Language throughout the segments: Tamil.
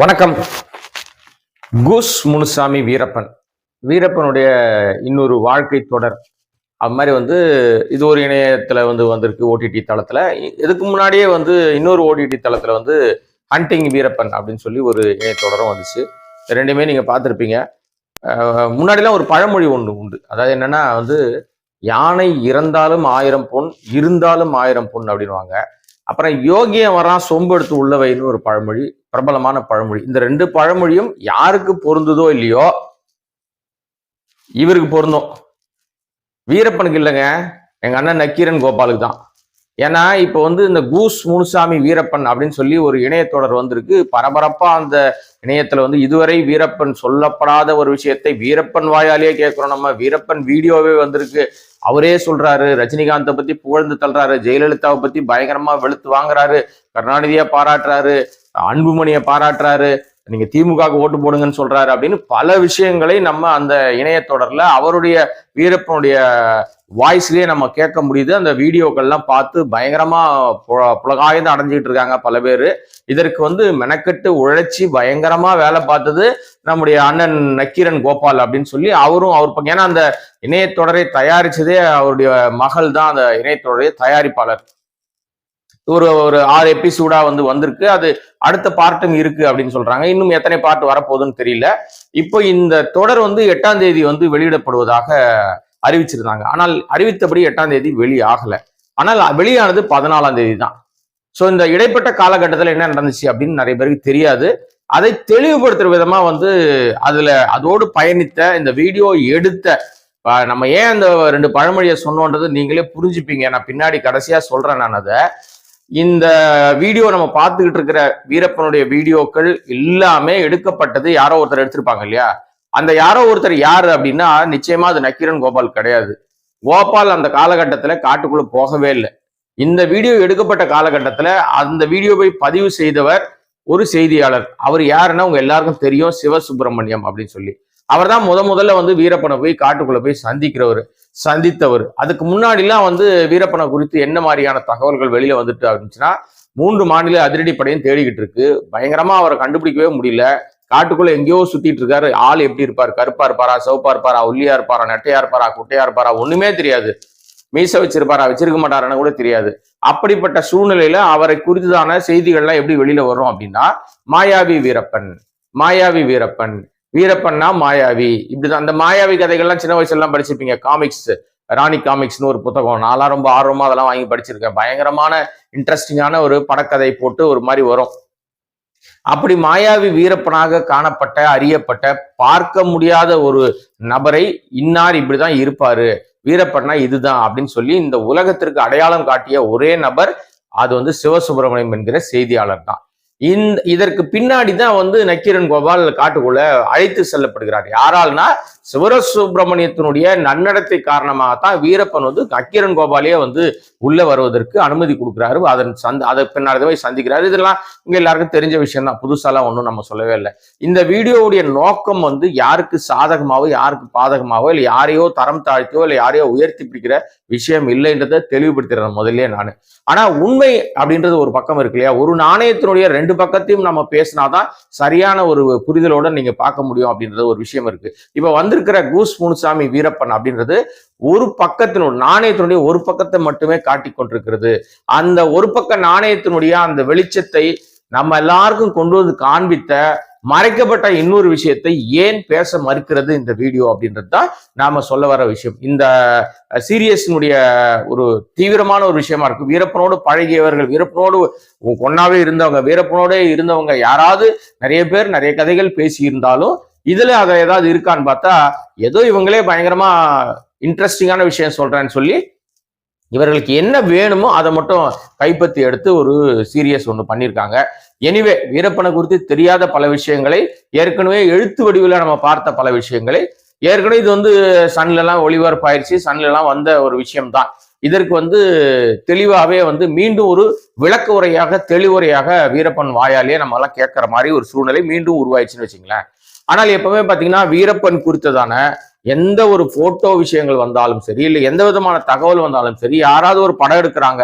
வணக்கம். கூஸ் முனுசாமி வீரப்பன். வீரப்பனுடைய இன்னொரு வாழ்க்கை தொடர். அது மாதிரி வந்து இது ஒரு இணையத்தில் வந்து வந்திருக்கு ஓடிடி தளத்தில். இதுக்கு முன்னாடியே வந்து இன்னொரு ஓடிடி தளத்தில் வந்து ஹண்டிங் வீரப்பன் அப்படின்னு சொல்லி ஒரு இணையத்தொடரும் வந்துச்சு. ரெண்டுமே நீங்கள் பார்த்துருப்பீங்க. முன்னாடிலாம் ஒரு பழமொழி ஒன்று உண்டு. அதாவது என்னன்னா வந்து யானை இறந்தாலும் ஆயிரம் பொன் இருந்தாலும் ஆயிரம் பொன் அப்படின்வாங்க அப்புறம் யோகியம் வரான் சொம்பு எடுத்து உள்ள வைன்னு ஒரு பழமொழி பிரபலமான பழமொழி. இந்த ரெண்டு பழமொழியும் யாருக்கு பொருந்துதோ இல்லையோ இவருக்கு பொருந்தும். வீரப்பனுக்கு இல்லைங்க. எங்க அண்ணன் நக்கீரன் கோபாலுக்கு தான். ஏன்னா இப்போ வந்து இந்த கூஸ் முனுசாமி வீரப்பன் அப்படின்னு சொல்லி ஒரு இணையத்தொடர் வந்திருக்கு. பரபரப்பா அந்த இணையத்துல வந்து இதுவரை வீரப்பன் சொல்லப்படாத ஒரு விஷயத்தை வீரப்பன் வாயாலேயே கேட்கிறோம் நம்ம. வீரப்பன் வீடியோவே வந்திருக்கு. அவரே சொல்றாரு ரஜினிகாந்தை பத்தி புகழ்ந்து தள்ளுறாரு ஜெயலலிதாவை பத்தி பயங்கரமா வெளுத்து வாங்குறாரு கருணாநிதியை பாராட்டுறாரு அன்புமணியை பாராட்டுறாரு நீங்க திமுகவுக்கு ஓட்டு போடுங்கன்னு சொல்றாரு அப்படின்னு பல விஷயங்களை நம்ம அந்த இணையத்தொடர்ல அவருடைய வீரப்பனுடைய வாய்ஸ்லேயே நம்ம கேட்க முடியுது. அந்த வீடியோக்கள்லாம் பார்த்து பயங்கரமாக புலகாயந்து அடைஞ்சிக்கிட்டு இருக்காங்க பல பேர். இதற்கு வந்து மெனக்கெட்டு உழைச்சி பயங்கரமாக வேலை பார்த்தது நம்முடைய அண்ணன் நக்கீரன் கோபால் அப்படின்னு சொல்லி அவரும் அவர் பக்கம். ஏன்னா அந்த இணையத்தொடரை தயாரிச்சதே அவருடைய மகள் தான் அந்த இணையத்தொடரை தயாரிப்பாளர். ஒரு ஒரு ஆறு எபிசோடா வந்து வந்திருக்கு. அது அடுத்த பார்ட்டும் இருக்கு அப்படின்னு சொல்றாங்க. இன்னும் எத்தனை பார்ட் வரப்போகுதுன்னு தெரியல. இப்போ இந்த தொடர் வந்து எட்டாம் தேதி வந்து வெளியிடப்படுவதாக அறிவிச்சிருந்தாங்க. ஆனால் அறிவித்தபடி எட்டாம் தேதி வெளியாகல. ஆனால் வெளியானது பதினாலாம் தேதி தான் ஸோ இந்த இடைப்பட்ட காலகட்டத்தில் என்ன நடந்துச்சு அப்படின்னு நிறைய பேருக்கு தெரியாது. அதை தெளிவுபடுத்துற விதமா வந்து அதுல அதோடு பயணித்த இந்த வீடியோ எடுத்த நம்ம ஏன் அந்த ரெண்டு பழமொழியை சொன்னோன்றது நீங்களே புரிஞ்சுப்பீங்க. நான் பின்னாடி கடைசியா சொல்றேன் நான் அதை. இந்த வீடியோ நம்ம பார்த்துக்கிட்டு இருக்கிற வீரப்பனுடைய வீடியோக்கள் எல்லாமே எடுக்கப்பட்டது யாரோ ஒருத்தர் எடுத்திருப்பாங்க இல்லையா? அந்த யாரோ ஒருத்தர் யாரு அப்படின்னா நிச்சயமா அது நக்கீரன் கோபால் கிடையாது. கோபால் அந்த காலகட்டத்தில் காட்டுக்குள்ள போகவே இல்லை. இந்த வீடியோ எடுக்கப்பட்ட காலகட்டத்தில் அந்த வீடியோவை பதிவு செய்தவர் ஒரு செய்தியாளர். அவர் யாருன்னா உங்க எல்லாருக்கும் தெரியும் சிவசுப்பிரமணியம் அப்படின்னு சொல்லி. அவர் தான் முத முதல்ல வந்து வீரப்பனை போய் காட்டுக்குள்ள போய் சந்திக்கிறவர் சந்தித்தவர். அதுக்கு முன்னாடிலாம் வந்து வீரப்பனை குறித்து என்ன மாதிரியான தகவல்கள் வெளியில வந்துட்டு இருந்துச்சுன்னா மூன்று மாநில அதிரடிப்படையும் தேடிக்கிட்டு இருக்கு. பயங்கரமா அவரை கண்டுபிடிக்கவே முடியல. காட்டுக்குள்ள எங்கேயோ சுத்திட்டு இருக்காரு. ஆள் எப்படி இருப்பார்? கருப்பா இருப்பாரா? சவுப்பா இருப்பாரா? ஒல்லியா இருப்பாரா? நெட்டையா இருப்பாரா? குட்டையா இருப்பாரா? ஒண்ணுமே தெரியாது. மீச வச்சிருப்பாரா? வச்சிருக்க மாட்டாரான்னு கூட தெரியாது. அப்படிப்பட்ட சூழ்நிலையில அவரை குறித்துதான செய்திகள்லாம் எப்படி வெளியில வரும் அப்படின்னா மாயாவி வீரப்பன் மாயாவி வீரப்பன். வீரப்பன்னா மாயாவி. இப்படிதான் அந்த மாயாவி கதைகள்லாம் சின்ன வயசுல எல்லாம் படிச்சிருப்பீங்க. காமிக்ஸ் ராணி காமிக்ஸ்னு ஒரு புத்தகம். நான்லாம் ரொம்ப ஆர்வமா அதெல்லாம் வாங்கி படிச்சிருக்கேன். பயங்கரமான இன்ட்ரெஸ்டிங்கான ஒரு படக்கதை போட்டு ஒரு மாதிரி வரும். அப்படி மாயாவி வீரப்பனாக காணப்பட்ட அறியப்பட்ட பார்க்க முடியாத ஒரு நபரை இன்னார் இப்படிதான் இருப்பாரு. வீரப்பன்னா இதுதான் அப்படின்னு சொல்லி இந்த உலகத்திற்கு அடையாளம் காட்டிய ஒரே நபர் அது வந்து சிவசுப்பிரமணியம் என்கிற செய்தியாளர் தான். இந்த இதற்கு பின்னாடி தான் வந்து நக்கீரன் கோபால் காட்டுக்குள்ள அழைத்து செல்லப்படுகிறார். யாரால்னா சிவரசுப்பிரமணியத்தினுடைய நன்னடத்தை காரணமாக தான் வீரப்பன் வந்து அக்கிரன் கோபாலே வந்து உள்ள வருவதற்கு அனுமதி கொடுக்குறாரு. அதன் சந்த் அதை பின்னாடி போய் சந்திக்கிறாரு. இதெல்லாம் இங்க எல்லாருக்கும் தெரிஞ்ச விஷயம் தான் புதுசாலாம் ஒன்றும் நம்ம சொல்லவே இல்லை. இந்த வீடியோவுடைய நோக்கம் வந்து யாருக்கு சாதகமாவோ யாருக்கு பாதகமாவோ இல்லை யாரையோ தரம் தாழ்த்தியோ இல்லை யாரையோ உயர்த்தி பிடிக்கிற விஷயம் இல்லைன்றதை தெளிவுபடுத்திடுறேன் முதல்ல நான். ஆனா உண்மை அப்படின்றது ஒரு பக்கம் இருக்கு இல்லையா? ஒரு நாணயத்தினுடைய ரெண்டு பக்கத்தையும் நம்ம பேசினாதான் சரியான ஒரு புரிதலோட நீங்க பார்க்க முடியும் அப்படின்றது ஒரு விஷயம் இருக்கு. வந்து வந்திருக்கிற கூஸ் முனுசாமி வீரப்பன் அப்படின்றது ஒரு பக்கத்தினுடைய நாணயத்தினுடைய ஒரு பக்கத்தை மட்டுமே காட்டி கொண்டிருக்கிறது. அந்த ஒரு பக்க நாணயத்தினுடைய அந்த வெளிச்சத்தை நம்ம எல்லாருக்கும் கொண்டு வந்து காண்பித்த மறைக்கப்பட்ட இன்னொரு விஷயத்தை ஏன் பேச மறுக்கிறது இந்த வீடியோ அப்படின்றது தான் நாம சொல்ல வர விஷயம். இந்த சீரியஸினுடைய ஒரு தீவிரமான ஒரு விஷயமா இருக்கு. வீரப்பனோடு பழகியவர்கள் வீரப்பனோடு ஒன்னாவே இருந்தவங்க வீரப்பனோட இருந்தவங்க யாராவது நிறைய பேர் நிறைய கதைகள் பேசி இருந்தாலும் இதுல அதை ஏதாவது இருக்கான்னு பார்த்தா ஏதோ இவங்களே பயங்கரமா இன்ட்ரெஸ்டிங்கான விஷயம் சொல்றேன்னு சொல்லி இவர்களுக்கு என்ன வேணுமோ அதை மட்டும் கைப்பற்றி எடுத்து ஒரு சீரியஸ் ஒன்று பண்ணியிருக்காங்க எனிவே வீரப்பனை குறித்து தெரியாத பல விஷயங்களை ஏற்கனவே எழுத்து வடிவில் நம்ம பார்த்த பல விஷயங்களை ஏற்கனவே இது வந்து சன்லெல்லாம் ஒளிபரப்பாயிருச்சு சன்லெல்லாம் வந்த ஒரு விஷயம்தான். இதற்கு வந்து தெளிவாகவே வந்து மீண்டும் ஒரு விளக்க உரையாக தெளிவுரையாக வீரப்பன் வாயாலேயே நம்மளாம் கேட்குற மாதிரி ஒரு சூழ்நிலை மீண்டும் உருவாயிடுச்சுன்னு வச்சுங்களேன். ஆனால் எப்பவுமே பார்த்தீங்கன்னா வீரப்பன் குறித்ததான எந்த ஒரு போட்டோ விஷயங்கள் வந்தாலும் சரி இல்லை எந்த விதமான தகவல் வந்தாலும் சரி யாராவது ஒரு படம் எடுக்கிறாங்க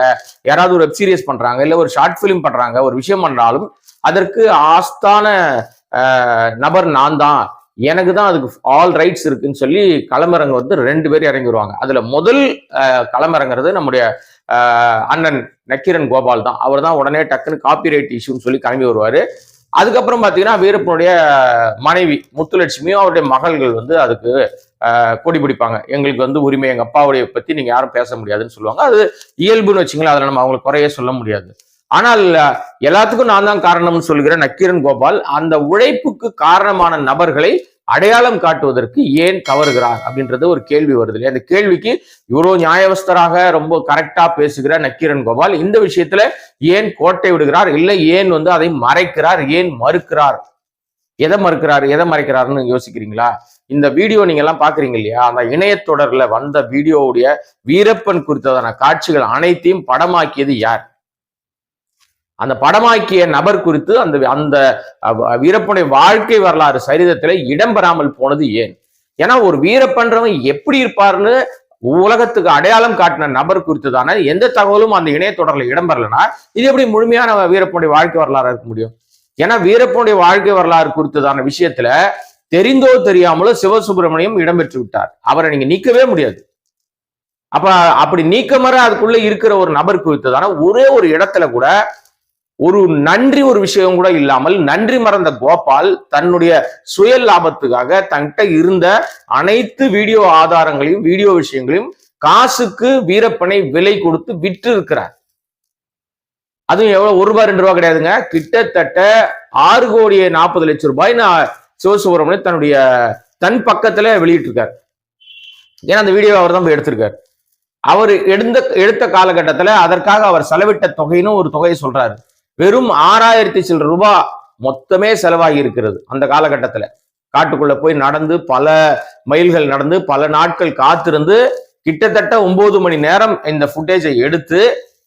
யாராவது ஒரு வெப் சீரிஸ் பண்றாங்க இல்லை ஒரு ஷார்ட் ஃபிலிம் பண்றாங்க ஒரு விஷயம் பண்ணாலும் அதற்கு ஆஸ்தான நபர் நான் தான். எனக்கு தான் அதுக்கு ஆல் ரைட்ஸ் இருக்குன்னு சொல்லி களமிறங்க வந்து ரெண்டு பேரும் இறங்கி வருவாங்க. அதுல முதல் ஆஹ், களமிறங்குறது நம்முடைய அண்ணன் நக்கீரன் கோபால் தான். அவர் தான் உடனே டக்குன்னு காப்பிரைட் இஷ்யூன்னு சொல்லி கிளம்பி வருவாரு. அதுக்கப்புறம் பார்த்தீங்கன்னா வீரப்பனுடைய மனைவி முத்துலட்சுமியும் அவருடைய மகள்கள் வந்து அதுக்கு கொடி பிடிப்பாங்க. எங்களுக்கு வந்து உரிமை எங்கள் அப்பாவுடைய பற்றி நீங்கள் யாரும் பேச முடியாதுன்னு சொல்லுவாங்க. அது இயல்புன்னு வச்சுங்களேன் அதில் நம்ம அவங்களுக்கு குறைய சொல்ல முடியாது. ஆனால் எல்லாத்துக்கும் நான் தான் காரணம்னு சொல்கிற நக்கீரன் கோபால். அந்த உழைப்புக்கு காரணமான நபர்களை அடையாளம் காட்டுவதற்கு ஏன் தவறுகிறார் அப்படின்றது ஒரு கேள்வி வருது இல்லையா? அந்த கேள்விக்கு இவ்வளோ நியாயவஸ்தராக ரொம்ப கரெக்டா பேசுகிற நக்கீரன் கோபால் இந்த விஷயத்துல ஏன் கோட்டை விடுகிறார்? இல்லை ஏன் வந்து அதை மறைக்கிறார்? ஏன் மறுக்கிறார்? எதை மறுக்கிறார்? எதை மறைக்கிறாருன்னு யோசிக்கிறீங்களா? இந்த வீடியோ நீங்க எல்லாம் பாக்குறீங்க இல்லையா? அந்த இணையத்தொடர்ல வந்த வீடியோவுடைய வீரப்பன் குறித்ததான காட்சிகள் அனைத்தையும் படமாக்கியது யார்? அந்த படமாக்கிய நபர் குறித்து அந்த அந்த வீரப்பனுடைய வாழ்க்கை வரலாறு சரிதத்துல இடம்பெறாமல் போனது ஏன்? ஏன்னா ஒரு வீரப்பன்றவன் எப்படி இருப்பார்னு உலகத்துக்கு அடையாளம் காட்டின நபர் குறித்துதான எந்த தகவலும் அந்த இணையத்தொடரில் இடம்பெறலைன்னா இது எப்படி முழுமையான வீரப்பனுடைய வாழ்க்கை வரலாறு இருக்க முடியும்? ஏன்னா வீரப்பனுடைய வாழ்க்கை வரலாறு குறித்ததான விஷயத்துல தெரிந்தோ தெரியாமலோ சிவசுப்பிரமணியம் இடம்பெற்று விட்டார். அவரை நீங்க நீக்கவே முடியாது. அப்ப அப்படி நீக்கமர அதுக்குள்ள இருக்கிற ஒரு நபர் குறித்ததான ஒரே ஒரு இடத்துல கூட ஒரு நன்றி ஒரு விஷயம் கூட இல்லாமல் நன்றி மறந்த கோபால் தன்னுடைய சுய லாபத்துக்காக தன்கிட்ட இருந்த அனைத்து வீடியோ ஆதாரங்களையும் வீடியோ விஷயங்களையும் காசுக்கு வீரப்பனை விலை கொடுத்து விற்று இருக்கிறார் அதுவும் எவ்வளவு? ஒரு ரூபாய் ரெண்டு ரூபாய் கிடையாதுங்க. கிட்டத்தட்ட ஆறு கோடியே நாற்பது லட்சம் ரூபாய் நான் சிவசுப்ரமணியன் தன்னுடைய தன் பக்கத்துல வெளியிட்டிருக்கார். ஏன்னா அந்த வீடியோ அவர் தான் போய் எடுத்திருக்காரு. அவர் எடுத்த எடுத்த காலகட்டத்துல அதற்காக அவர் செலவிட்ட தொகைன்னு ஒரு தொகையை சொல்றாரு. வெறும் ஆறாயிரத்தி சில்லற ரூபாய் மொத்தமே செலவாகி இருக்கிறது அந்த காலகட்டத்துல. காட்டுக்குள்ள போய் நடந்து பல மைல்கள் நடந்து பல நாட்கள் காத்திருந்து கிட்டத்தட்ட ஒன்பது மணி நேரம் இந்த ஃபுட்டேஜை எடுத்து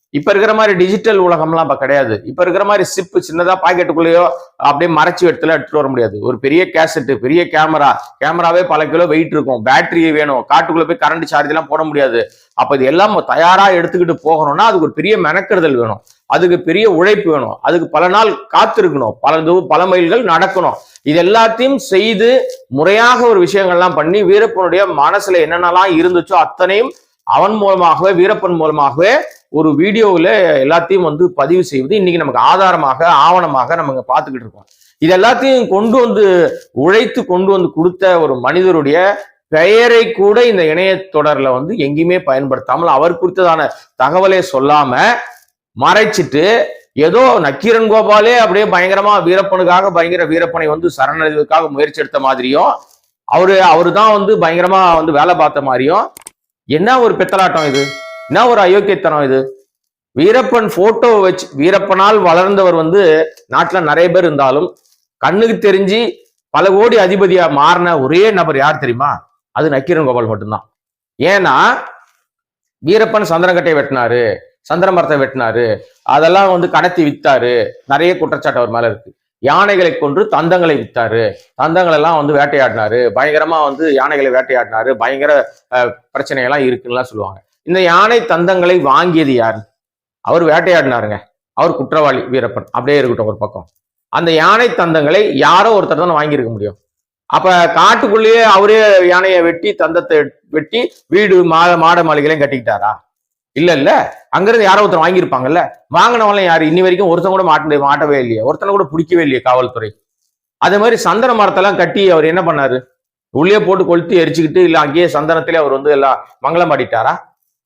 இப்ப இருக்கிற மாதிரி டிஜிட்டல் உலகம்லாம் இப்ப கிடையாது. இப்ப இருக்கிற மாதிரி சிப்பு சின்னதா பாக்கெட்டுக்குள்ளேயோ அப்படியே மறைச்சு எடுத்துல எடுத்துட்டு வர முடியாது. ஒரு பெரிய கேசட் பெரிய கேமரா கேமராவே பல கிலோ வெயிட் இருக்கும். பேட்டரியே வேணும். காட்டுக்குள்ள போய் கரண்ட் சார்ஜ் எல்லாம் போட முடியாது. அப்ப இது எல்லாம் தயாரா எடுத்துக்கிட்டு போகணும்னா அதுக்கு ஒரு பெரிய மெனக்கெடுதல் வேணும். அதுக்கு பெரிய உழைப்பு வேணும். அதுக்கு பல நாள் காத்திருக்கணும். பல பல மைல்கள் நடக்கணும். இது எல்லாத்தையும் செய்து முறையாக ஒரு விஷயங்கள்லாம் பண்ணி வீரப்பனுடைய மனசுல என்னென்னலாம் இருந்துச்சோ அத்தனையும் அவன் மூலமாகவே வீரப்பன் மூலமாகவே ஒரு வீடியோவில் எல்லாத்தையும் வந்து பதிவு செய்வது இன்னைக்கு நமக்கு ஆதாரமாக ஆவணமாக நம்ம பார்த்துக்கிட்டு இருக்கோம். இது எல்லாத்தையும் கொண்டு வந்து உழைத்து கொண்டு வந்து கொடுத்த ஒரு மனிதருடைய பெயரை கூட இந்த இணைய தொடர்ல வந்து எங்கேயுமே பயன்படுத்தாமல் அவர் குறித்ததான தகவலே சொல்லாம மறைச்சிட்டு ஏதோ நக்கீரன் கோபாலே அப்படியே பயங்கரமா வீரப்பனுக்காக பயங்கர வீரப்பனை வந்து சரணடைவதற்காக முயற்சி எடுத்த மாதிரியும் அவரு அவரு தான் வந்து பயங்கரமா வந்து வேலை பார்த்த மாதிரியும் என்ன ஒரு பித்தலாட்டம் இது? என்ன ஒரு அயோக்கியத்தனம் இது? வீரப்பன் போட்டோ வச்சு வீரப்பனால் வளர்ந்தவர் வந்து நாட்டுல நிறைய பேர் இருந்தாலும் கண்ணுக்கு தெரிஞ்சு பல கோடி அதிபதியா மாறின ஒரே நபர் யார் தெரியுமா? அது நக்கீரன் கோபால் மட்டும்தான். ஏன்னா வீரப்பன் சந்திரகட்டை வெட்டினாரு. சந்திர மரத்தை வெட்டினாரு. அதெல்லாம் வந்து கடத்தி வித்தாரு. நிறைய குற்றச்சாட்டு அவர் மேல இருக்கு. யானைகளை கொன்று தந்தங்களை வித்தாரு. தந்தங்களை எல்லாம் வந்து வேட்டையாடினாரு. பயங்கரமா வந்து யானைகளை வேட்டையாடினாரு. பயங்கர பிரச்சனையெல்லாம் இருக்குன்னுலாம் சொல்லுவாங்க. இந்த யானை தந்தங்களை வாங்கியது யாரு? அவர் வேட்டையாடினாருங்க. அவர் குற்றவாளி வீரப்பன். அப்படியே இருக்கட்டும் ஒரு பக்கம். அந்த யானை தந்தங்களை யாரோ ஒருத்தர் தான் வாங்கியிருக்க முடியும். அப்ப காட்டுக்குள்ளேயே அவரே யானையை வெட்டி தந்தத்தை வெட்டி வீடு மா மாட மாளிகையிலையும் கட்டிக்கிட்டாரா? இல்ல இல்ல. அங்கிருந்து யாரோ ஒருத்தர் வாங்கியிருப்பாங்கல்ல. வாங்கினவங்களாம் யாரு? இன்னி வரைக்கும் ஒருத்தன் கூட மாட்ட மாட்டவே இல்லையே. ஒருத்தனை கூட பிடிக்கவே இல்லையே காவல்துறை. அதே மாதிரி சந்தன மரத்தெல்லாம் கட்டி அவர் என்ன பண்ணாரு? உள்ளே போட்டு கொளுத்து எரிச்சுக்கிட்டு இல்ல அங்கேயே சந்தனத்திலே அவர் வந்து எல்லாம் மங்களம் ஆடிட்டாரா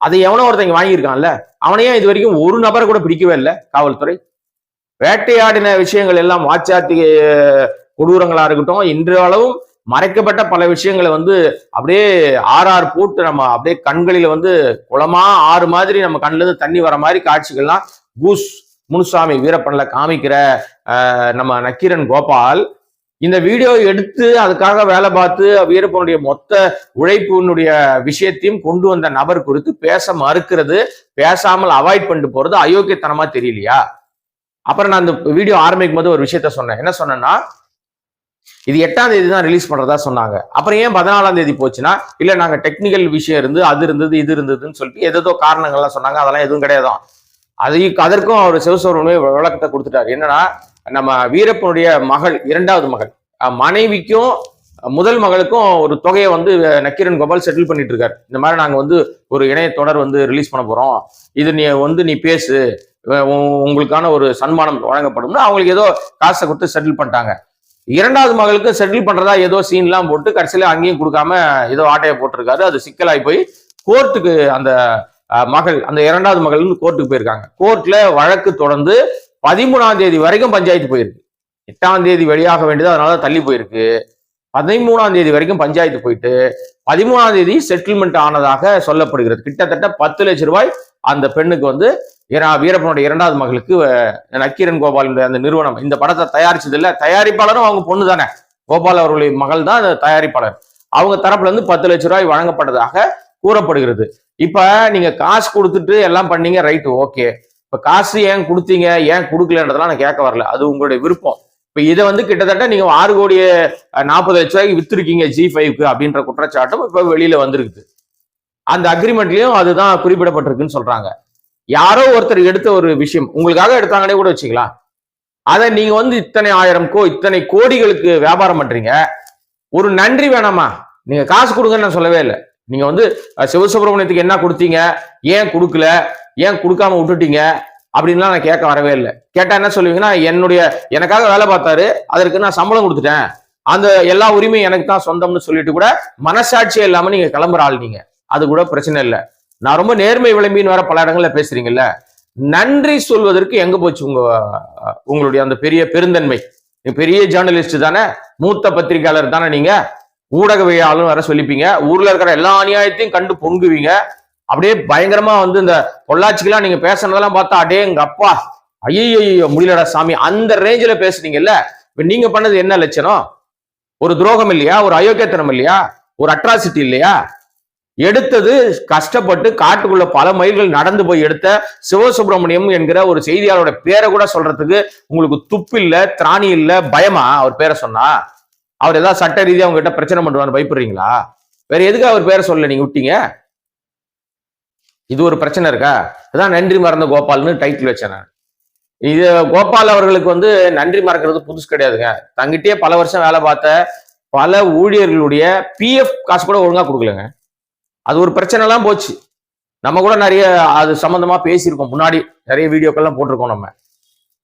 அதை எவனோ ஒருத்தங்க வாங்கியிருக்கான்ல. அவனையே இது வரைக்கும் ஒரு நபரை கூட பிடிக்கவே இல்லை காவல்துறை? வேட்டையாடின விஷயங்கள் எல்லாம் வாச்சாத்தி கொடூரங்களா இருக்கட்டும் இன்றளவும் மறைக்கப்பட்ட பல விஷயங்களை வந்து அப்படியே ஆறாறு போட்டு நம்ம அப்படியே கண்களில வந்து குளமா ஆறு மாதிரி நம்ம கண்ணுல இருந்து தண்ணி வர மாதிரி காட்சிகள்லாம் கூஸ் முனுசாமி வீரப்பன்ல காமிக்கிற அஹ், நம்ம நக்கீரன் கோபால். இந்த வீடியோ எடுத்து அதுக்காக வேலை பார்த்து வீரப்பனுடைய மொத்த உழைப்பினுடைய விஷயத்தையும் கொண்டு வந்த நபர் குறித்து பேச மறுக்கிறது. பேசாமல் அவாய்ட் பண்ணிட்டு போறது அயோக்கியத்தனமா தெரியலையா? அப்புறம் நான் அந்த வீடியோ ஆரம்பிக்கும் போது ஒரு விஷயத்த சொன்னேன். என்ன சொன்னேன்னா இது எட்டாம் தேதி தான் ரிலீஸ் பண்றதா சொன்னாங்க. அப்புறம் ஏன் பதினாலாம் தேதி போச்சுன்னா இல்ல நாங்க டெக்னிக்கல் விஷயம் இருந்து அது இருந்தது இது இருந்ததுன்னு சொல்லிட்டு ஏதேதோ காரணங்கள்லாம் சொன்னாங்க. அதெல்லாம் எதுவும் கிடையாதான். அதையும் அதற்கும் அவர் சிவசுவரமே விளக்கத்தை கொடுத்துட்டாரு. என்னன்னா நம்ம வீரப்பனுடைய மகள் இரண்டாவது மகள் மனைவிக்கும் முதல் மகளுக்கும் ஒரு தொகையை வந்து நக்கீரன் கோபால் செட்டில் பண்ணிட்டு இருக்காரு. இந்த மாதிரி நாங்க வந்து ஒரு இணைய தொடர் வந்து ரிலீஸ் பண்ண போறோம். இது நீ வந்து நீ பேசு. உ- உங்களுக்கான ஒரு சன்மானம் வழங்கப்படும்னு அவங்களுக்கு ஏதோ காசை கொடுத்து செட்டில் பண்ணிட்டாங்க. இரண்டாவது மகளுக்கு செட்டில் பண்றதா ஏதோ சீன்லாம் போட்டு கடைசியில அங்கேயும் கொடுக்காம ஏதோ ஆட்டையை போட்டிருக்காரு. அது சிக்கலாகி போய் கோர்ட்டுக்கு அந்த மகள் அந்த இரண்டாவது மகள் கோர்ட்டுக்கு போயிருக்காங்க. கோர்ட்ல வழக்கு தொடர்ந்து பதிமூணாம் தேதி வரைக்கும் பஞ்சாயத்து போயிருக்கு. எட்டாம் தேதி வெளியாக வேண்டியது அதனால தள்ளி போயிருக்கு. பதிமூணாம் தேதி வரைக்கும் பஞ்சாயத்து போயிட்டு பதிமூணாம் தேதி செட்டில்மெண்ட் ஆனதாக சொல்லப்படுகிறது. கிட்டத்தட்ட பத்து லட்சம் ரூபாய் அந்த பெண்ணுக்கு வந்து வீரப்பனுடைய இரண்டாவது மகளுக்கு நக்கீரன் கோபாலுடைய அந்த நிறுவனம். இந்த படத்தை தயாரிச்சது இல்ல தயாரிப்பாளரும் அவங்க பொண்ணு தானே கோபால் அவர்களுடைய மகள் தான் அந்த தயாரிப்பாளர். அவங்க தரப்புல இருந்து பத்து லட்சம் ரூபாய் வழங்கப்பட்டதாக கூறப்படுகிறது. இப்ப நீங்க காசு கொடுத்துட்டு எல்லாம் பண்ணீங்க ரைட்டு ஓகே இப்ப காசு ஏன் கொடுத்தீங்க ஏன் கொடுக்கலன்றதெல்லாம் நான் கேட்க வரல. அது உங்களுடைய விருப்பம். இப்ப இதை வந்து கிட்டத்தட்ட நீங்க ஆறு கோடியே நாற்பது லட்ச ரூபாய்க்கு வித்திருக்கீங்க ஜி ஃபைவ்க்கு அப்படின்ற குற்றச்சாட்டும் இப்ப வெளியில வந்திருக்குது. அந்த அக்ரிமெண்ட்லயும் அதுதான் குறிப்பிடப்பட்டிருக்குன்னு சொல்றாங்க. யாரோ ஒருத்தர் எடுத்த ஒரு விஷயம் உங்களுக்காக எடுத்தாங்கன்னே கூட வச்சுக்கலாம் அதை நீங்க வந்து இத்தனை ஆயிரம் கோ இத்தனை கோடிகளுக்கு வியாபாரம் பண்றீங்க. ஒரு நன்றி வேணாமா? நீங்க காசு கொடுங்கன்னு நான் சொல்லவே இல்லை. நீங்க வந்து சிவசுப்பிரமணியத்துக்கு என்ன கொடுத்தீங்க? ஏன் கொடுக்கல? ஏன் கொடுக்காம விட்டுட்டீங்க? அப்படின்லாம் நான் கேட்க வரவே இல்லை. கேட்டா என்ன சொல்லுவீங்கன்னா என்னுடைய எனக்காக வேலை பார்த்தாரு அதற்கு நான் சம்பளம் கொடுத்துட்டேன். அந்த எல்லா உரிமையும் எனக்கு தான் சொந்தம்னு சொல்லிட்டு கூட மனசாட்சியே இல்லாம நீங்க கிளம்புற ஆள் நீங்க. அது கூட பிரச்சனை இல்லை. நான் ரொம்ப நேர்மை விளம்பின்னு வேற பல இடங்கள்ல பேசுறீங்கல்ல? நன்றி சொல்வதற்கு எங்க போச்சு உங்க உங்களுடைய அந்த பெரிய பெருந்தன்மை? பெரிய ஜேர்னலிஸ்ட் தானே மூத்த பத்திரிகையாளர் தானே நீங்க? ஊடகவியாளரும் வர சொல்லிப்பீங்க. ஊர்ல இருக்கிற எல்லா அநியாயத்தையும் கண்டு பொங்குவீங்க. அப்படியே பயங்கரமா வந்து இந்த பொள்ளாச்சிக்கெல்லாம் நீங்க பேசுனதெல்லாம் பார்த்தா அடே எங்க அப்பா! ஐயோ முடியலடா சாமி. அந்த ரேஞ்சில பேசுனீங்கல்ல? இப்ப நீங்க பண்ணது என்ன லட்சணம்? ஒரு துரோகம் இல்லையா? ஒரு அயோக்கியத்தனம் இல்லையா? ஒரு அட்ராசிட்டி இல்லையா? எடுத்தது கஷ்டப்பட்டு காட்டுக்குள்ள பல மைல்கள் நடந்து போய் எடுத்த சிவசுப்பிரமணியம் என்கிற ஒரு செய்தியாளரோட பேரை கூட சொல்றதுக்கு உங்களுக்கு துப்பு இல்ல திராணி இல்ல பயமா? அவர் பேரை சொன்னா. அவர் ஏதாவது சட்ட ரீதியாக அவங்ககிட்ட பிரச்சனை பண்ணுவான்னு பயப்படுறீங்களா? வேற எதுக்கு அவர் பேரை சொல்ல நீங்க விட்டீங்க? இது ஒரு பிரச்சனை இருக்கா? இதான் நன்றி மறந்த கோபால்னு டைட்டில் வச்சேன் நான். இது கோபால் அவர்களுக்கு வந்து நன்றி மறக்கிறது புதுசு கிடையாதுங்க. தங்கிட்டே பல வருஷம் வேலை பார்த்த பல ஊழியர்களுடைய பிஎஃப் காசு கூட ஒழுங்கா கொடுக்கலங்க. அது ஒரு பிரச்சனைலாம் போச்சு. நம்ம கூட நிறைய அது சம்மந்தமாக பேசியிருக்கோம். முன்னாடி நிறைய வீடியோக்கள்லாம் போட்டிருக்கோம் நம்ம.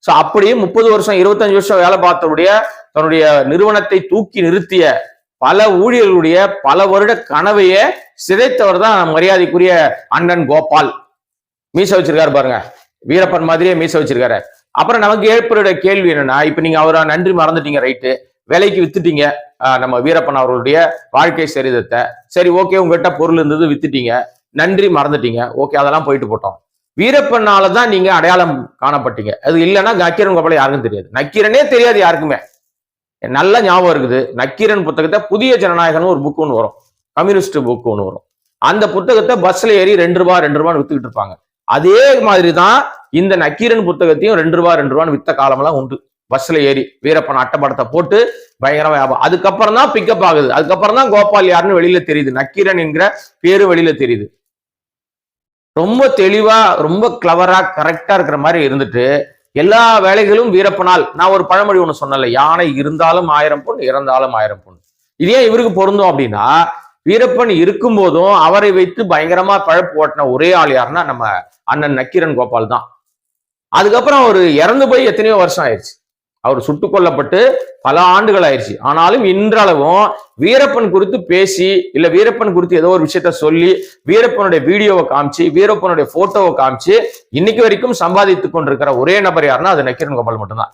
ஸோ அப்படியே முப்பது வருஷம் இருபத்தஞ்சு வருஷம் வேலை பார்த்தவருடைய தன்னுடைய நிறுவனத்தை தூக்கி நிறுத்திய பல ஊழியர்களுடைய பல வருட கனவையே சிதைத்தவர் தான் மரியாதைக்குரிய அண்ணன் கோபால். மீச வச்சிருக்காரு பாருங்க. வீரப்பன் மாதிரியே மீச வச்சிருக்காரு. அப்புறம் நமக்கு ஏற்படுற கேள்வி என்னன்னா இப்ப நீங்க அவரை நன்றி மறந்துட்டீங்க ரைட்டு விலைக்கு வித்துட்டீங்க. நம்ம வீரப்பன் அவர்களுடைய வாழ்க்கை சரிதத்தை. சரி ஓகே உங்ககிட்ட பொருள் இருந்தது வித்துட்டீங்க. நன்றி மறந்துட்டீங்க. ஓகே அதெல்லாம் போயிட்டு போட்டோம். வீரப்பனால தான் நீங்க அடையாளம் காணப்பட்டீங்க. அது இல்லைன்னா நக்கீரன் கோபால யாருக்கும் தெரியாது. நக்கீரனே தெரியாது யாருக்குமே. நல்ல ஞாபகம் இருக்குது. நக்கீரன் புத்தகத்தை புதிய ஜனநாயகம்னு ஒரு புக் ஒன்று வரும். கம்யூனிஸ்ட் புக் ஒன்று வரும். அந்த புத்தகத்தை பஸ்ல ஏறி ரெண்டு ரூபா ரெண்டு ரூபான்னு வித்துக்கிட்டு இருப்பாங்க. அதே மாதிரி தான் இந்த நக்கீரன் புத்தகத்தையும் ரெண்டு ரூபா ரெண்டு ரூபான்னு வித்த காலமெல்லாம் உண்டு. பஸ்ல ஏறி வீரப்பன் அட்டப்படத்தை போட்டு பயங்கரமா வியாபாரம் அதுக்கப்புறம் தான் பிக்கப் ஆகுது. அதுக்கப்புறம் தான் கோபால் யாருன்னு வெளியில தெரியுது. நக்கீரன் என்கிற பேரு வெளியில தெரியுது. ரொம்ப தெளிவா ரொம்ப கிளவரா கரெக்டா இருக்கிற மாதிரி இருந்துட்டு எல்லா வேலைகளும் வீரப்பனால். நான் ஒரு பழமொழி ஒண்ணு சொன்னல யானை இருந்தாலும் ஆயிரம் பொண்ணு இறந்தாலும் ஆயிரம் பொண்ணு இது ஏன் இவருக்கு பொருந்தும் அப்படின்னா வீரப்பன் இருக்கும் போதும் அவரை வைத்து பயங்கரமா பழப்பு ஓட்டின ஒரே ஆள் யாருன்னா நம்ம அண்ணன் நக்கீரன் கோபால் தான். அதுக்கப்புறம் அவர் இறந்து போய் எத்தனையோ வருஷம் ஆயிடுச்சு. அவர் சுட்டுக் கொல்லப்பட்டு பல ஆண்டுகள் ஆயிடுச்சு. ஆனாலும் இன்றளவும் வீரப்பன் குறித்து பேசி இல்ல வீரப்பன் குறித்து ஏதோ ஒரு விஷயத்த சொல்லி வீரப்பனுடைய வீடியோவை காமிச்சு வீரப்பனுடைய போட்டோவை காமிச்சு இன்னைக்கு வரைக்கும் சம்பாதித்துக் கொண்டிருக்கிற ஒரே நபர் யாருன்னா அது நக்கீரன் கோபால் மட்டும்தான்.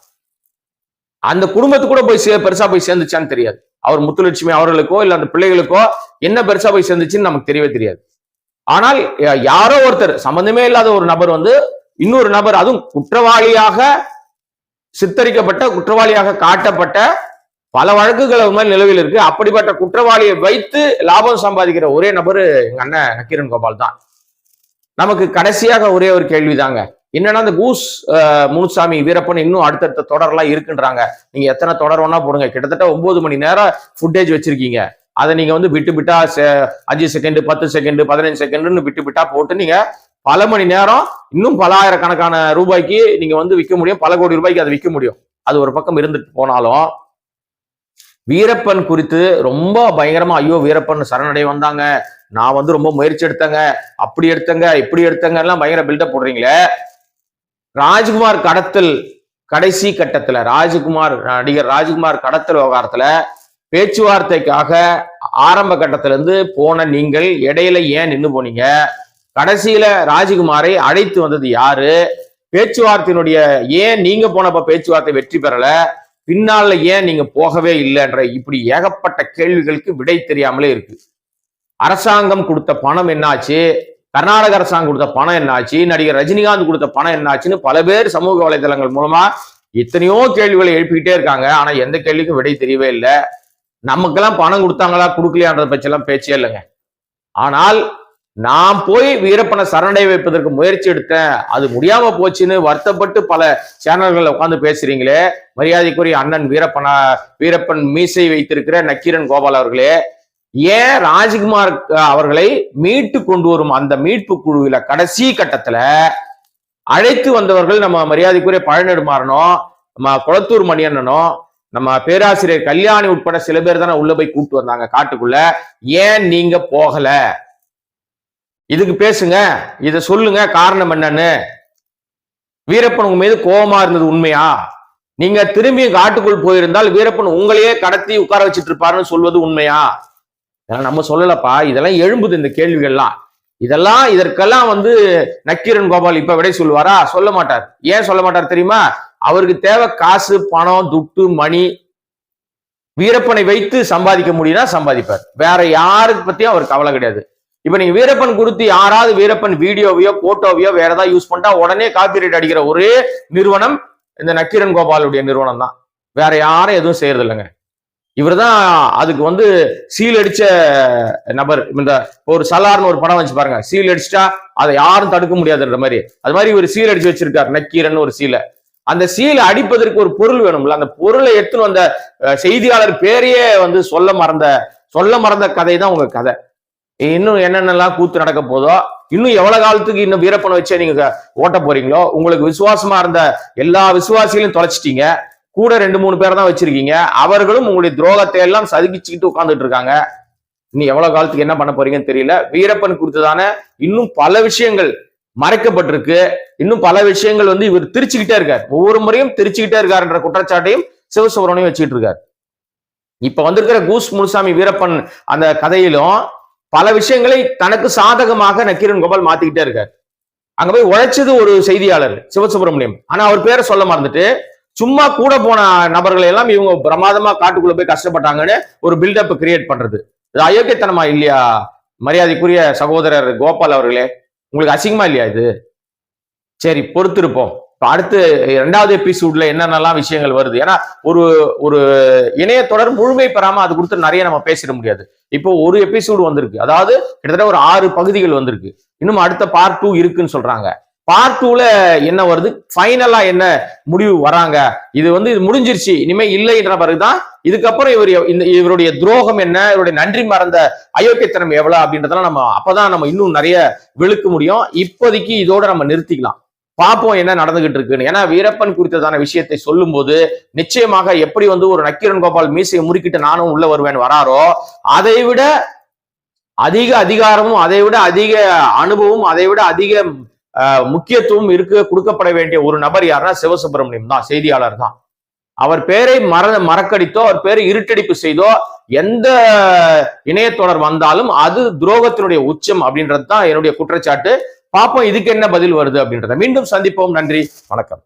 அந்த குடும்பத்து கூட போய் சே பெருசா போய் சேர்ந்துச்சான்னு தெரியாது. அவர் முத்துலட்சுமி அவர்களுக்கோ இல்ல அந்த பிள்ளைகளுக்கோ என்ன பெருசா போய் சேர்ந்துச்சுன்னு நமக்கு தெரியவே தெரியாது. ஆனால் யாரோ ஒருத்தர் சம்பந்தமே இல்லாத ஒரு நபர் வந்து இன்னொரு நபர் அதுவும் குற்றவாளியாக சித்தரிக்கப்பட்ட குற்றவாளியாக காட்டப்பட்ட பல வழக்குகள் அவர் மேல் நிலவில் இருக்கு. அப்படிப்பட்ட குற்றவாளியை வைத்து லாபம் சம்பாதிக்கிற ஒரே நபர் எங்க அண்ணன் நக்கீரன் கோபால் தான். நமக்கு கடைசியாக ஒரே ஒரு கேள்விதாங்க. என்னன்னா அந்த கூஸ் முனுசாமி வீரப்பன் இன்னும் அடுத்தடுத்த தொடர்லாம் இருக்குன்றாங்க. நீங்க எத்தனை தொடர் வேணா போடுங்க. கிட்டத்தட்ட ஒன்பது மணி நேரம் ஃபுட்டேஜ் வச்சிருக்கீங்க. அதை நீங்க வந்து விட்டு விட்டா அஞ்சு செகண்ட் பத்து செகண்ட் பதினஞ்சு செகண்ட்னு விட்டு விட்டா போட்டு நீங்க பல மணி நேரம் இன்னும் பல ஆயிரக்கணக்கான ரூபாய்க்கு நீங்க வந்து விற்க முடியும். பல கோடி ரூபாய்க்கு அதை விற்க முடியும். அது ஒரு பக்கம் இருந்துட்டு போனாலும் வீரப்பன் குறித்து ரொம்ப பயங்கரமா ஐயோ வீரப்பன் சரணடை வந்தாங்க. நான் வந்து ரொம்ப முயற்சி எடுத்தேங்க. அப்படி எடுத்தேங்க இப்படி எடுத்தேங்க எல்லாம் பயங்கர பில்டப் போடுறீங்களே. ராஜ்குமார் கடத்தல் கடைசி கட்டத்துல ராஜ்குமார் நடிகர் ராஜ்குமார் கடத்தல் விவகாரத்துல பேச்சுவார்த்தைக்காக ஆரம்ப கட்டத்திலிருந்து போன நீங்கள் இடையில ஏன் நின்று போனீங்க? கடைசியில ராஜ்குமாரை அழைத்து வந்தது யாரு? பேச்சுவார்த்தையினுடைய ஏன் நீங்க போனப்ப பேச்சுவார்த்தை வெற்றி பெறல? பின்னால ஏன் நீங்க போகவே இல்லைன்ற இப்படி ஏகப்பட்ட கேள்விகளுக்கு விடை தெரியாமலே இருக்கு. அரசாங்கம் கொடுத்த பணம் என்னாச்சு? கர்நாடக அரசாங்கம் கொடுத்த பணம் என்னாச்சு? நடிகர் ரஜினிகாந்த் கொடுத்த பணம் என்னாச்சுன்னு பல பேர் சமூக வலைதளங்கள் மூலமா எத்தனையோ கேள்விகளை எழுப்பிக்கிட்டே இருக்காங்க. ஆனா எந்த கேள்விக்கும் விடை தெரியவே இல்லை. நமக்கெல்லாம் பணம் கொடுத்தாங்களா? கொடுக்கலையான்றத பற்றியெல்லாம் பேச்சே இல்லைங்க. ஆனால் நான் போய் வீரப்பனை சரணடை வைப்பதற்கு முயற்சி எடுத்தேன். அது முடியாம போச்சுன்னு வருத்தப்பட்டு பல சேனல்கள்ல உட்காந்து பேசுறீங்களே. மரியாதைக்குரிய அண்ணன் வீரப்பனா வீரப்பன் மீசை வைத்திருக்கிற நக்கீரன் கோபால் அவர்களே ஏன் ராஜ்குமார் அவர்களை மீட்டு கொண்டு வரும் அந்த மீட்பு குழுவில கடைசி கட்டத்துல அழைத்து வந்தவர்கள் நம்ம மரியாதைக்குரிய பழநெடுமாறனோ நம்ம குளத்தூர் மணியண்ணனோ நம்ம பேராசிரியர் கல்யாணி உட்பட சில பேர் தானே உள்ள போய் கூப்பிட்டு வந்தாங்க காட்டுக்குள்ள. ஏன் நீங்க போகல? இதுக்கு பேசுங்க இதை சொல்லுங்க காரணம் என்னன்னு. வீரப்பன் உங்க மீது கோபமா இருந்தது உண்மையா? நீங்க திரும்பி காட்டுக்குள் போயிருந்தால் வீரப்பன் உங்களையே கடத்தி உட்கார வச்சிட்டு இருப்பாருன்னு சொல்வது உண்மையா? இதெல்லாம் நம்ம சொல்லலப்பா இதெல்லாம் எழும்புது இந்த கேள்விகள்லாம். இதெல்லாம் இதற்கெல்லாம் வந்து நக்கீரன் கோபால் இப்ப விடை சொல்லுவாரா? சொல்ல மாட்டார். ஏன் சொல்ல மாட்டார் தெரியுமா? அவருக்கு தேவை காசு பணம் துட்டு மணி. வீரப்பனை வைத்து சம்பாதிக்க முடியும்னா சம்பாதிப்பார். வேற யாருக்கு பத்தியும் அவர் கவலை கிடையாது. இப்ப நீங்க வீரப்பன் குறித்து யாராவது வீரப்பன் வீடியோவையோ போட்டோவையோ வேற ஏதாவது யூஸ் பண்ணிட்டா உடனே காப்பிரைட் அடிக்கிற ஒரே நிறுவனம் இந்த நக்கீரன் கோபாலுடைய நிறுவனம் தான் வேற யாரும் எதுவும் செய்யறது இல்லைங்க இவர் தான் அதுக்கு வந்து சீல் அடிச்ச நபர். இந்த ஒரு சலார்னு ஒரு படம் வச்சு பாருங்க. சீல் அடிச்சிட்டா அதை யாரும் தடுக்க முடியாதுன்ற மாதிரி. அது மாதிரி ஒரு சீல் அடிச்சு வச்சிருக்காரு நக்கீரன் ஒரு சீலை அந்த சீலை அடிப்பதற்கு ஒரு பொருள் வேணும்ல. அந்த பொருளை எடுத்துன்னு வந்த செய்தியாளர் பேரையே வந்து சொல்ல மறந்த சொல்ல மறந்த கதை தான் உங்க கதை. இன்னும் என்னென்னலாம் கூத்து நடக்க போதோ இன்னும் எவ்வளவு காலத்துக்கு இன்னும் வீரப்பனை வச்சே நீங்க ஓட்ட போறீங்களோ உங்களுக்கு விசுவாசமா இருந்த எல்லா விசுவாசிகளையும் தொலைச்சிட்டீங்க. கூட ரெண்டு மூணு பேரை தான் வச்சிருக்கீங்க. அவர்களும் உங்களுடைய துரோகத்தை எல்லாம் சதுக்கிச்சுக்கிட்டு உட்காந்துட்டு இருக்காங்க. இன்னும் எவ்வளவு காலத்துக்கு என்ன பண்ண போறீங்கன்னு தெரியல. வீரப்பன் குறித்துதான இன்னும் பல விஷயங்கள் மறைக்கப்பட்டிருக்கு. இன்னும் பல விஷயங்கள் வந்து இவர் திரிச்சுக்கிட்டே இருக்கார். ஒவ்வொரு முறையும் திரிச்சுக்கிட்டே இருக்காருன்ற குற்றச்சாட்டையும் சிவசுப்ரமணியம் வச்சுக்கிட்டு இருக்கார். இப்ப வந்திருக்கிற கூஸ் முனுசாமி வீரப்பன் அந்த கதையிலும் பல விஷயங்களை தனக்கு சாதகமாக நக்கீரன் கோபால் மாத்திக்கிட்டே இருக்கார். அங்க போய் உழைச்சது ஒரு செய்தியாளர் சிவசுப்ரமணியம். ஆனா அவர் பேரை சொல்ல மறந்துட்டு சும்மா கூட போன நபர்களை எல்லாம் இவங்க பிரமாதமா காட்டுக்குள்ள போய் கஷ்டப்பட்டாங்கன்னு ஒரு பில்டப் கிரியேட் பண்றது. இது அயோக்கியத்தனமா இல்லையா? மரியாதைக்குரிய சகோதரர் கோபால் அவர்களே உங்களுக்கு அசிங்கமா இல்லையா இது? சரி பொறுத்திருப்போம். அடுத்து இரண்டாவது எபிசோட்ல என்னென்னலாம் விஷயங்கள் வருது? ஏன்னா ஒரு ஒரு இணைய தொடர் முழுமை பெறாம அது கொடுத்து நிறைய நம்ம பேசிட முடியாது. இப்போ ஒரு எபிசோடு வந்திருக்கு. அதாவது கிட்டத்தட்ட ஒரு ஆறு பகுதிகள் வந்திருக்கு. இன்னும் அடுத்த பார்ட் டூ இருக்குன்னு சொல்றாங்க. பார்ட் டூல என்ன வருது? ஃபைனலா என்ன முடிவு வராங்க? இது வந்து இது முடிஞ்சிருச்சு. இனிமே இல்லைன்ற பிறகுதான் இதுக்கப்புறம் இவர் இந்த இவருடைய துரோகம் என்ன? இவருடைய நன்றி மறந்த அயோக்கியத்தனம் எவ்வளவு அப்படின்றதெல்லாம் நம்ம அப்பதான் நம்ம இன்னும் நிறைய வெளுக்க முடியும். இப்போதைக்கு இதோட நம்ம நிறுத்திக்கலாம். பார்ப்போம் என்ன நடந்துகிட்டு இருக்குன்னு. ஏன்னா வீரப்பன் குறித்ததான விஷயத்தை சொல்லும்போது நிச்சயமாக எப்படி வந்து ஒரு நக்கீரன் கோபால் மீசையை முறுக்கிட்டு நானும் உள்ள வருவேன் வராரோ அதை விட அதிக அதிகாரமும் அதை விட அதிக அனுபவம் அதை விட அதிக முக்கியத்துவம் இருக்க கொடுக்கப்பட வேண்டிய ஒரு நபர் யாருன்னா சிவசுப்பிரமணியம் தான் செய்தியாளர் தான். அவர் பேரை மற மறக்கடித்தோ அவர் பேரை இருட்டடிப்பு செய்தோ எந்த இணையத்தொடர் வந்தாலும் அது துரோகத்தினுடைய உச்சம் அப்படின்றது தான் என்னுடைய குற்றச்சாட்டு. பார்ப்போம் இதுக்கு என்ன பதில் வருது அப்படின்றத மீண்டும் சந்திப்போம். நன்றி வணக்கம்.